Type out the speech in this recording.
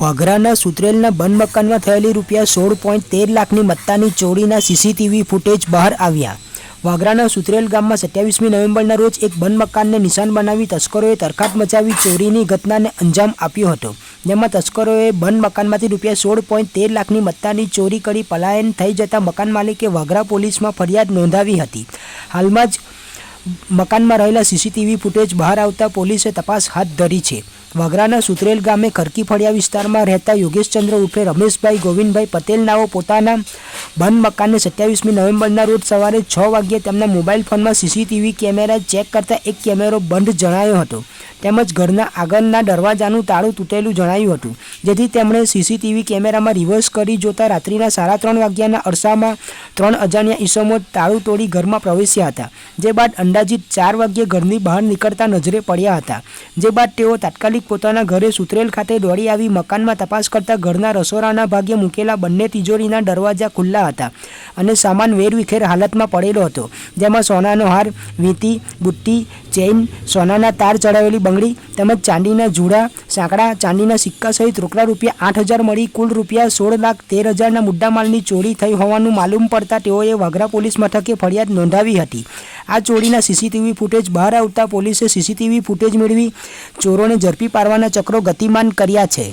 વાઘરાના સુત્રેલના બંધ મકાનમાં થયેલી રૂપિયા સોળ પોઈન્ટ તેર લાખની મત્તાની ચોરીના સીસીટીવી ફૂટેજ બહાર આવ્યા. વાગરાના સુત્રેલ ગામમાં સત્યાવીસમી નવેમ્બરના રોજ એક બંધ મકાનને નિશાન બનાવી તસ્કરોએ તરખાટ મચાવી ચોરીની ઘટનાને અંજામ આપ્યો હતો, જેમાં તસ્કરોએ બંધ મકાનમાંથી રૂપિયા સોળ પોઈન્ટ તેર લાખની મત્તાની ચોરી કરી પલાયન થઈ જતા મકાન માલિકે વાગરા પોલીસમાં ફરિયાદ નોંધાવી હતી. હાલમાં જ મકાનમાં રહેલા સીસીટીવી ફૂટેજ બહાર આવતા પોલીસે તપાસ હાથ ધરી છે. વગરાના સુત્રેલ ગામે ખરકી ફળિયા વિસ્તારમાં રહેતા યોગેશચંદ્ર ઉર્ફે રમેશભાઈ ગોવિંદભાઈ પટેલ નાઓ પોતાના બંધ મકાનને સત્યાવીસમી નવેમ્બરના રોજ સવારે છ વાગ્યે તેમના મોબાઈલ ફોનમાં સીસીટીવી કેમેરા ચેક કરતા એક કેમેરો બંધ જણાયો હતો. તેમજ ઘરના આગળના દરવાજાનું તાળું તૂટેલું જણાયું હતું, જેથી તેમણે સીસીટીવી કેમેરામાં રિવર્સ કરી જોતા રાત્રિના સાડા ત્રણ વાગ્યાના અરસામાં ત્રણ અજાણ્યા ઈસમો તાળું તોડી ઘરમાં પ્રવેશ્યા હતા, જે બાદ અંદાજિત ચાર વાગ્યે ઘરની બહાર નીકળતા નજરે પડ્યા હતા, જે બાદ તેઓ તાત્કાલિક પોતાના ઘરે સુતરેલ ખાતે દોડી આવી મકાનમાં તપાસ કરતા ઘરના રસોડાના ભાગે મૂકેલા બંને તિજોરીના દરવાજા ખુલ્લા હતા અને સામાન વેરવિખેર હાલતમાં પડેલો હતો, જેમાં સોનાનો હાર, વીંટી, બુટ્ટી, ચેઇન, સોનાના તાર ચડાવેલી બંગડી તેમજ ચાંદીના જુડા, સાંકડા, ચાંદીના સિક્કા સહિત રોકડા રૂપિયા આઠ હજાર મળી કુલ રૂપિયા સોળ લાખ તેર હજારના મુદ્દામાલની ચોરી થઈ હોવાનું માલુમ પડતા તેઓએ વાઘરા પોલીસ મથકે ફરિયાદ નોંધાવી હતી. આ ચોરીના સીસીટીવી ફૂટેજ બહાર આવતા પોલીસે સીસીટીવી ફૂટેજ મેળવી ચોરોને ઝડપી પાડવાના ચક્રો ગતિમાન કર્યા છે.